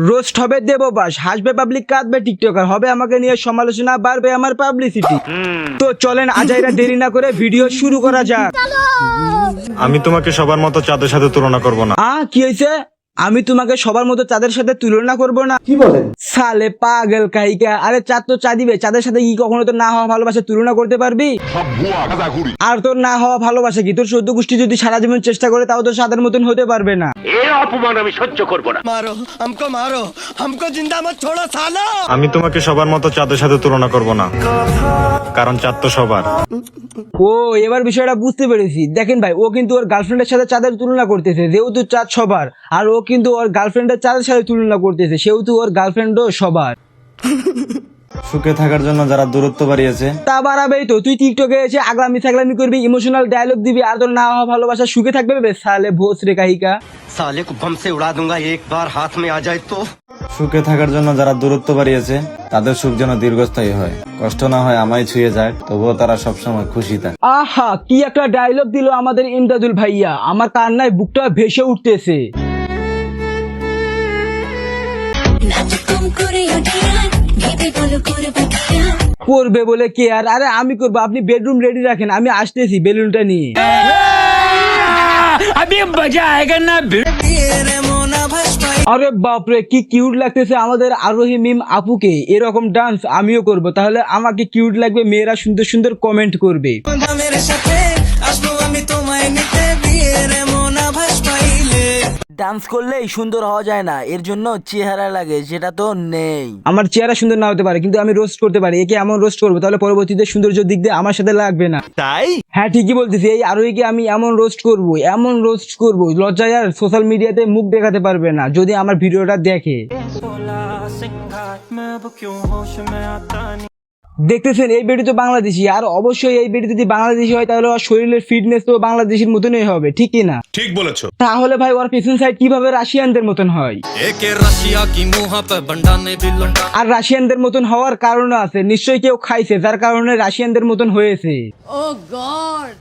Roast হবে দেববাস হাসবে public কাঁদবে টিকটকার হবে আমাকে নিয়ে সমালোচনা বাড়বে আমার পাবলিসিটি তো চলেন আজাইরা দেরি না করে ভিডিও শুরু করা যাক। আমি তোমাকে সবার মতো চাঁদের সাথে তুলনা করব না। আ কি হয়েছে আমি তোমাকে সবার মতো চাঁদের সাথে তুলনা করব না। কি বলেন? সালে পাগল কাহিকা আরে চাঁদ তো চা দিবে চাঁদের সাথে কি কখনো তো না হওয়া ভালোবাসা তুলনা করতে পারবি? আর তোর না হওয়া ভালোবাসা কি? তোর সদ্য গোষ্ঠী যদি সারা জীবন চেষ্টা করে তাও তো সাদের মতন হতে পারবে না। মারো আমকো মারো আমক চিন্তা আমি তোমাকে সবার মতো চাঁদের সাথে তুলনা করব না। কারণ চাঁদ তো সবার। ও এবার বিষয়টা বুঝতে পেরেছি। দেখেন ভাই ও কিন্তু ওর গার্লফ্রেন্ডের সাথে চাঁদের তুলনা করতেছে যেহেতু চাঁদ সবার। আর ও কিন্তু ওর গার্লফ্রেন্ডের চাঁদের সাথে তুলনা করতেছে সেহেতু ওর গার্লফ্রেন্ডও সবার। সুখে থাকার জন্য যারা দূরত্ব বাড়িয়েছে। তা বাড়াবেই তো। তুই টিকটকে এসে আগলামি থাগলামি করবি ইমোশনাল ডায়লগ দিবি আর তোর না হওয়া ভালোবাসা সুখে থাকবে বেশ সালে ভোস রে কাহিকা। সালে কো বম সে উড়া দুঙ্গা একবার হাত মে আ যায় তো সুখে থাকার জন্য যারা দূরত্ব বাড়িয়েছে তাদের সুখ যেন দীর্ঘস্থায়ী হয়। কষ্ট না হয় আমায় ছুঁয়ে যায় তবুও তারা সবসময় খুশি থাকে। আহা কি একটা ডায়লগ দিল আমাদের ইমদাদুল ভাইয়া। আমার কান্নায় বুকটা ভেসে উঠতেছে। করবে বলে কে আর? আরে আমি করব আপনি বেডরুম রেডি রাখেন আমি আসতেছি বেলুনটা নিয়ে। আরে বাপরে, কি কিউট লাগতেছে আমাদের আরোহী মিম আপুকে। এরকম ডান্স আমিও করব। তাহলে আমাকে কিউট লাগবে, মেয়েরা সুন্দর সুন্দর কমেন্ট করবে। ডান্স করলেই সুন্দর হওয়া যায় না এর জন্য চেহারা লাগে যেটা তো নেই। আমার চেহারা সুন্দর না হতে পারে কিন্তু আমি রোস্ট করতে পারি একে এমন রোস্ট করব তাহলে পরবর্তীতে সৌন্দর্য দিক দিয়ে আমার সাথে লাগবে না। তাই? হ্যাঁ ঠিকই বলতেছি এই আরোহীকে আমি এমন রোস্ট করব এমন রোস্ট করব লজ্জায় আর সোশ্যাল মিডিয়াতে মুখ দেখাতে পারবে না যদি আমার ভিডিওটা দেখে। দেখতেছেন এই বেডি তো বাংলাদেশি আর অবশ্যই এই বেডি যদি বাংলাদেশি হয় তাহলে ওর শরীরের ফিটনেস তো বাংলাদেশির মতনই হবে ঠিক কি না? ঠিক বলেছ। তাহলে ভাই ওর পিছন সাইড কীভাবে রাশিয়ানদের মতন হয়? আর রাশিয়ানদের মতন হওয়ার কারণ আছে নিশ্চয়ই কেউ খাইছে যার কারণে রাশিয়ানদের মতন হয়েছে। oh ও গড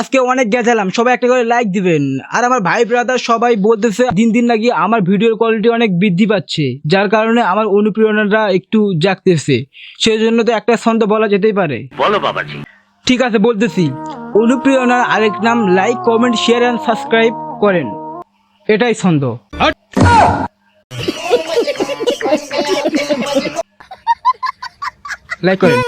আজকে অনেক গেছিলাম সবাই একটা করে লাইক দিবেন। আর আমার ভাই ব্রাদার সবাই বলতেছে দিন দিন নাকি আমার ভিডিওর কোয়ালিটি অনেক বৃদ্ধি পাচ্ছে যার কারণে আমার অনুপ্রেরণাটা একটু জাগতেছে। সেই জন্য তো একটা ছন্দ বলা যেতেই পারে। বলো বাবাজি। ঠিক আছে বলতেছি। অনুপ্রেরণার আরেক নাম like comment share and subscribe করেন। এটাই ছন্দ লাইক করেন।